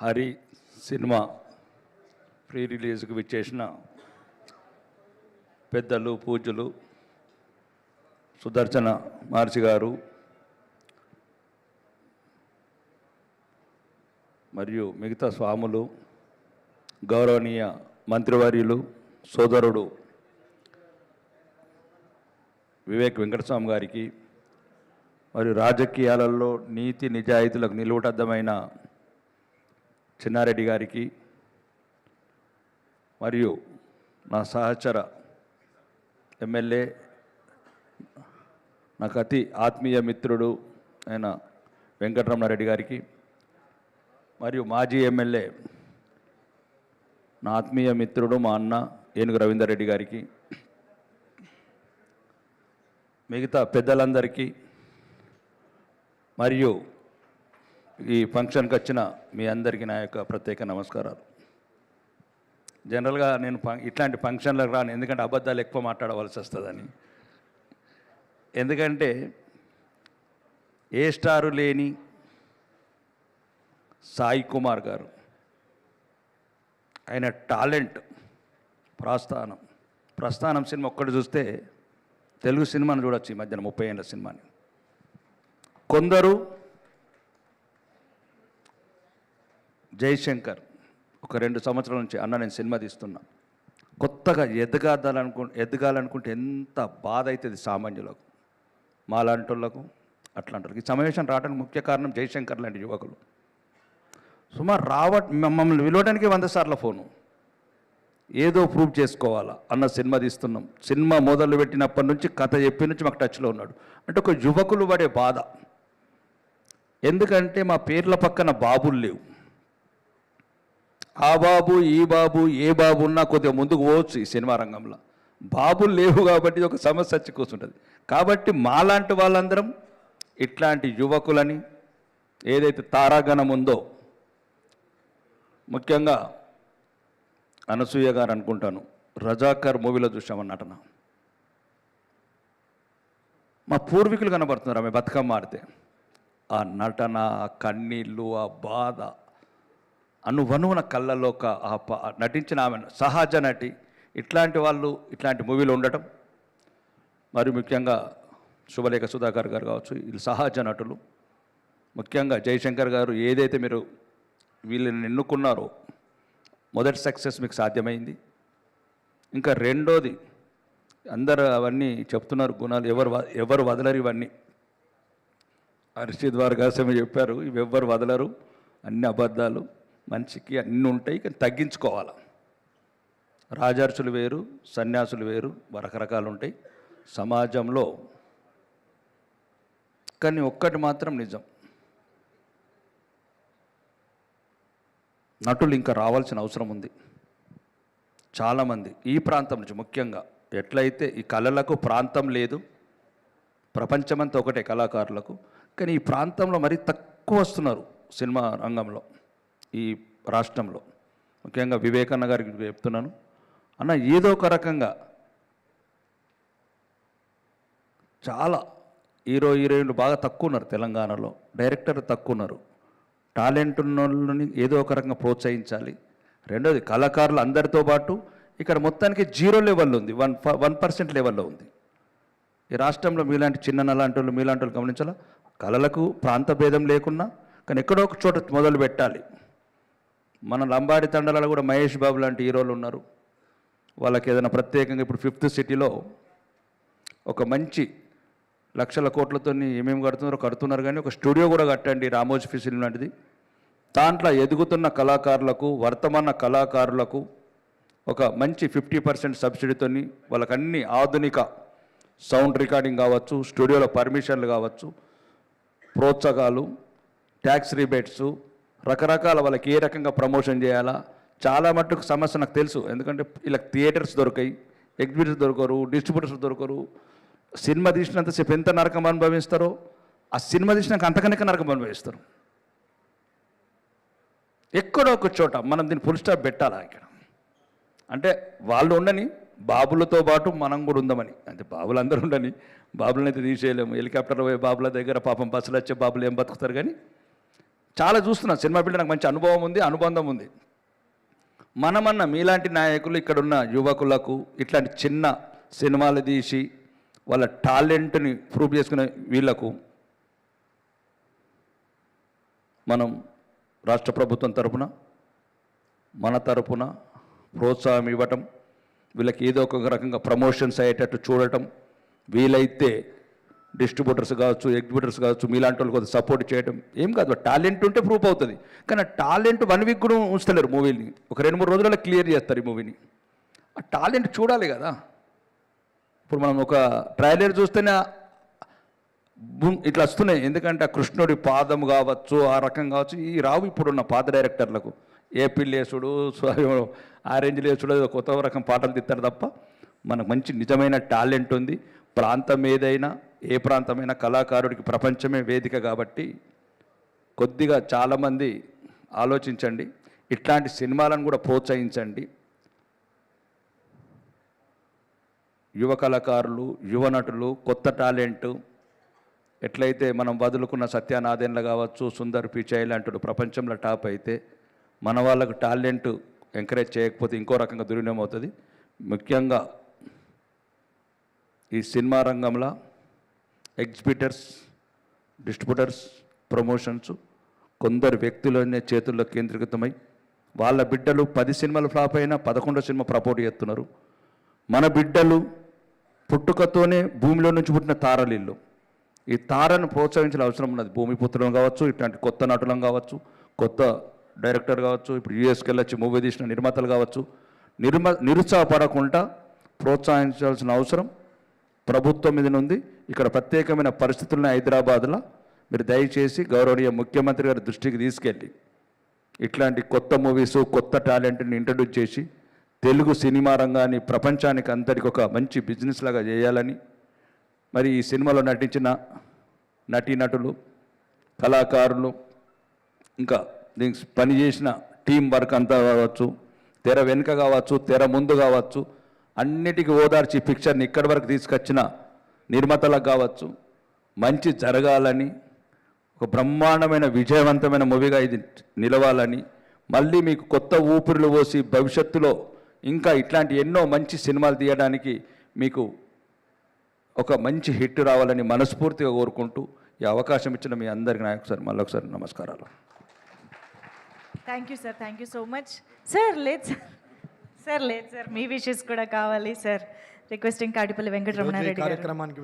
Hari cinema pre రిలీజ్కి విచ్చేసిన పెద్దలు పూజలు సుదర్శన మార్చి గారు మరియు మిగతా స్వాములు గౌరవనీయ మంత్రివర్యులు సోదరుడు వివేక్ వెంకటస్వామి గారికి మరియు రాజకీయాలలో నీతి నిజాయితీలకు నిలువటద్దమైన చిన్నారెడ్డి గారికి మరియు నా సహచర ఎమ్మెల్యే నాకు అతి ఆత్మీయ మిత్రుడు అయిన వెంకటరమణారెడ్డి గారికి మరియు మాజీ ఎమ్మెల్యే నా ఆత్మీయ మిత్రుడు మా అన్న ఏనుగు రవీందర్ రెడ్డి గారికి మిగతా పెద్దలందరికీ మరియు ఈ ఫంక్షన్కి వచ్చిన మీ అందరికీ నా యొక్క ప్రత్యేక నమస్కారాలు. జనరల్గా నేను ఇట్లాంటి ఫంక్షన్లకు రాను ఎందుకంటే అబద్ధాలు ఎక్కువ మాట్లాడవలసి వస్తుందని. ఎందుకంటే ఏ స్టారు లేని సాయి కుమార్ గారు ఆయన టాలెంట్ ప్రస్థానం. ప్రస్థానం సినిమా ఒక్కటి చూస్తే తెలుగు సినిమాను చూడొచ్చు ఈ మధ్యన ముప్పై ఏళ్ళ సినిమాని. కొందరు జయశంకర్ ఒక రెండు సంవత్సరాల నుంచి అన్న నేను సినిమా తీస్తున్నా. కొత్తగా ఎదగాదాలనుకు ఎదగాలనుకుంటే ఎంత బాధ అవుతుంది సామాన్యులకు. మాలాంటి వాళ్ళకు అట్లాంటి సమావేశం రావడానికి ముఖ్య కారణం జయశంకర్ లాంటి యువకులు. సుమారు రావ మమ్మల్ని పిలవడానికి వంద సార్ల ఫోను. ఏదో ప్రూవ్ చేసుకోవాలా అన్న సినిమా తీస్తున్నాం. సినిమా మొదలు పెట్టినప్పటి నుంచి కథ చెప్పి నుంచి మాకు టచ్లో ఉన్నాడు. అంటే ఒక యువకులు పడే బాధ. ఎందుకంటే మా పేర్ల పక్కన బాబులు లేవు. ఆ బాబు ఈ బాబు ఏ బాబు ఉన్నా కొద్దిగా ముందుకు పోవచ్చు ఈ సినిమా రంగంలో. బాబులు లేవు కాబట్టి ఒక సమస్య వచ్చి కూర్చుంటుంది కాబట్టి మాలాంటి వాళ్ళందరం ఇట్లాంటి యువకులని ఏదైతే తారాగణం ఉందో ముఖ్యంగా అనసూయ గారు అనుకుంటాను రజాకర్ మూవీలో చూసామన్న నటన? మా పూర్వీకులు కనబడుతున్నారు ఆమె బతుకమ్మ ఆడితే. ఆ నటన ఆ కన్నీళ్ళు ఆ బాధ. అనువనువున కళ్ళలో ఒక నటించిన ఆమె సహజ నటి. ఇట్లాంటి వాళ్ళు ఇట్లాంటి మూవీలు ఉండటం. మరి ముఖ్యంగా శుభలేఖ సుధాకర్ గారు కావచ్చు వీళ్ళు సహజ నటులు. ముఖ్యంగా జయశంకర్ గారు ఏదైతే మీరు వీళ్ళని ఎన్నుకున్నారో మొదటి సక్సెస్ మీకు సాధ్యమైంది. ఇంకా రెండోది అందరు అవన్నీ చెప్తున్నారు గుణాలు ఎవరు ఎవరు వదలరు ఇవన్నీ. హర్షిద్ వారు చెప్పారు ఇవి ఎవ్వరు వదలరు. అన్ని అబద్ధాలు. మనిషికి అన్నీ ఉంటాయి కానీ తగ్గించుకోవాలి. రాజర్షులు వేరు సన్యాసులు వేరు రకరకాలు ఉంటాయి. సమాజంలో కానీ ఒక్కటి మాత్రం నిజం. నటులు ఇంకా రావాల్సిన అవసరం ఉంది. చాలామంది ఈ ప్రాంతం నుంచి ముఖ్యంగా ఎట్లయితే ఈ కళలకు ప్రాంతం లేదు ప్రపంచమంతా ఒకటే కళాకారులకు కానీ ఈ ప్రాంతంలో మరీ తక్కువ వస్తున్నారు సినిమా రంగంలో. ఈ రాష్ట్రంలో. ముఖ్యంగా వివేకన్న గారికి చెప్తున్నాను. అన్న ఏదో ఒక రకంగా చాలా హీరో హీరోయిన్లు బాగా తక్కువ ఉన్నారు తెలంగాణలో. డైరెక్టర్ తక్కువ ఉన్నారు. టాలెంట్ ఉన్న వాళ్ళని ఏదో ఒక రకంగా ప్రోత్సహించాలి. రెండోది కళాకారులు అందరితో పాటు ఇక్కడ మొత్తానికి జీరో లెవెల్లో ఉంది. వన్ వన్ పర్సెంట్ లెవెల్లో ఉంది. ఈ రాష్ట్రంలో మీలాంటి చిన్న లాంటి వాళ్ళు మీలాంటి వాళ్ళు గమనించాలా? కళలకు ప్రాంత భేదం లేకున్నా కానీ ఎక్కడో ఒక చోట మొదలు పెట్టాలి. మన లంబాడి తండలలో కూడా మహేష్ బాబు లాంటి హీరోలు ఉన్నారు. వాళ్ళకి ఏదైనా ప్రత్యేకంగా ఇప్పుడు ఫిఫ్త్ సిటీలో ఒక మంచి లక్షల కోట్లతో ఏమేమి కడుతున్నారో కడుతున్నారు కానీ ఒక స్టూడియో కూడా కట్టండి రామోజీ ఫిసిల్ లాంటిది. దాంట్లో ఎదుగుతున్న కళాకారులకు వర్తమాన కళాకారులకు ఒక మంచి ఫిఫ్టీ పర్సెంట్ సబ్సిడీతోని వాళ్ళకి అన్ని ఆధునిక సౌండ్ రికార్డింగ్ కావచ్చు స్టూడియోలో పర్మిషన్లు కావచ్చు ప్రోత్సాహాలు ట్యాక్స్ రిబేట్స్ రకరకాల వాళ్ళకి ఏ రకంగా ప్రమోషన్ చేయాలా? చాలా మట్టుకు సమస్య నాకు తెలుసు. ఎందుకంటే ఇలా థియేటర్స్ దొరకాయి ఎగ్జిబిటర్స్ దొరకరు డిస్ట్రిబ్యూటర్స్ దొరకరు. సినిమా తీసినంతసేపు ఎంత నరకం అనుభవిస్తారో ఆ సినిమా తీసినాక అంతకనక నరకం అనుభవిస్తారు. ఎక్కడో ఒక చోట మనం దీన్ని ఫుల్ స్టాప్ పెట్టాలా ఇక్కడ? అంటే వాళ్ళు ఉండని బాబులతో పాటు మనం కూడా ఉందామని. అంటే బాబులు అందరూ ఉండని బాబులనైతే అయితే తీసేయలేము. హెలికాప్టర్ పోయే బాబుల దగ్గర పాపం బస్సులు వచ్చే బాబులు ఏం బతుకుతారు కానీ చాలా చూస్తున్నా సినిమా ఫీల్డ్ నాకు మంచి అనుభవం ఉంది అనుబంధం ఉంది. మనమన్న మీలాంటి నాయకులు ఇక్కడున్న యువకులకు ఇట్లాంటి చిన్న సినిమాలు తీసి వాళ్ళ టాలెంట్ని ప్రూవ్ చేసుకునే వీళ్ళకు మనం రాష్ట్ర ప్రభుత్వం తరపున మన తరపున ప్రోత్సాహం ఇవ్వటం వీళ్ళకి ఏదో ఒక రకంగా ప్రమోషన్స్ అయ్యేటట్టు చూడటం వీలైతే డిస్ట్రిబ్యూటర్స్ కావచ్చు ఎగ్జిబ్యూటర్స్ కావచ్చు మీలాంటి వాళ్ళు కొద్దిగా సపోర్ట్ చేయడం ఏం కాదు. టాలెంట్ ఉంటే ప్రూఫ్ అవుతుంది. కానీ టాలెంట్ వన్ వీక్ కూడా ఉంచలేరు మూవీని. ఒక రెండు మూడు రోజులలో క్లియర్ చేస్తారు ఈ మూవీని. ఆ టాలెంట్ చూడాలి కదా. ఇప్పుడు మనం ఒక ట్రైలర్ చూస్తేనే ఇట్లా వస్తున్నాయి. ఎందుకంటే ఆ కృష్ణుడి పాదం కావచ్చు ఆ రకం కావచ్చు ఈ రావు ఇప్పుడున్న పాత డైరెక్టర్లకు. ఏ పిల్లేసుడు ఆరెంజ్ లేసుడు కొత్త రకం పాటలు తిత్తారు తప్ప మనకు మంచి నిజమైన టాలెంట్ ఉంది. ప్రాంతం ఏదైనా ఏ ప్రాంతమైన కళాకారుడికి ప్రపంచమే వేదిక కాబట్టి కొద్దిగా చాలామంది ఆలోచించండి. ఇట్లాంటి సినిమాలను కూడా ప్రోత్సహించండి. యువ కళాకారులు యువ నటులు కొత్త టాలెంట్ ఎట్లయితే మనం వదులుకున్న సత్యానాథేన్లు కావచ్చు సుందర్ పిచాయి లాంటి ప్రపంచంలో టాప్ అయితే మన వాళ్ళకు టాలెంట్ ఎంకరేజ్ చేయకపోతే ఇంకో రకంగా దుర్వినియోగం అవుతుంది. ముఖ్యంగా ఈ సినిమా రంగంలో ఎగ్జిబిటర్స్ డిస్ట్రిబ్యూటర్స్ ప్రమోషన్స్ కొందరు వ్యక్తులనే చేతుల్లో కేంద్రీకృతమై వాళ్ళ బిడ్డలు పది సినిమాలు ఫ్లాప్ అయినా పదకొండో సినిమా ప్రపోర్ట్ చేస్తున్నారు. మన బిడ్డలు పుట్టుకతోనే భూమిలో నుంచి పుట్టిన తారలిల్లు. ఈ తారను ప్రోత్సహించిన అవసరం ఉన్నది. భూమిపుత్రులం కావచ్చు ఇట్లాంటి కొత్త నటులం కావచ్చు కొత్త డైరెక్టర్ కావచ్చు ఇప్పుడు యూఎస్కి వెళ్ళొచ్చి మూవీ తీసిన నిర్మాతలు కావచ్చు నిర్మ నిరుత్సాహపడకుండా ప్రోత్సహించాల్సిన అవసరం ప్రభుత్వం మీద ఉంది ఇక్కడ ప్రత్యేకమైన పరిస్థితులను హైదరాబాద్లో మీరు దయచేసి గౌరవనీయ ముఖ్యమంత్రి గారి దృష్టికి తీసుకెళ్ళి ఇట్లాంటి కొత్త మూవీస్ కొత్త టాలెంట్ని ఇంట్రడ్యూస్ చేసి తెలుగు సినిమా రంగాన్ని ప్రపంచానికి అంతటికి ఒక మంచి బిజినెస్ లాగా చేయాలని మరి ఈ సినిమాలో నటించిన నటీనటులు కళాకారులు ఇంకా దీనికి పనిచేసిన టీం వర్క్ అంతా కావచ్చు తెర వెనుక కావచ్చు తెర ముందు కావచ్చు అన్నిటికీ ఓదార్చి పిక్చర్ని ఇక్కడి వరకు తీసుకొచ్చిన నిర్మాతలకు కావచ్చు మంచి జరగాలని ఒక బ్రహ్మాండమైన విజయవంతమైన మూవీగా ఇది నిలవాలని మళ్ళీ మీకు కొత్త ఊపిరులు పోసి భవిష్యత్తులో ఇంకా ఇట్లాంటి ఎన్నో మంచి సినిమాలు తీయడానికి మీకు ఒక మంచి హిట్ రావాలని మనస్ఫూర్తిగా కోరుకుంటూ ఈ అవకాశం ఇచ్చిన మీ అందరికీ నాయకు సార్ మళ్ళీ ఒకసారి నమస్కారాలు. Thank you sir thank you so much sir లేదు సార్ లేదు సార్. మీ విషెస్ కూడా కావాలి సార్. రిక్వెస్టింగ్ కాటిపల్లి వెంకటరమణారెడ్డి కార్యక్రమానికి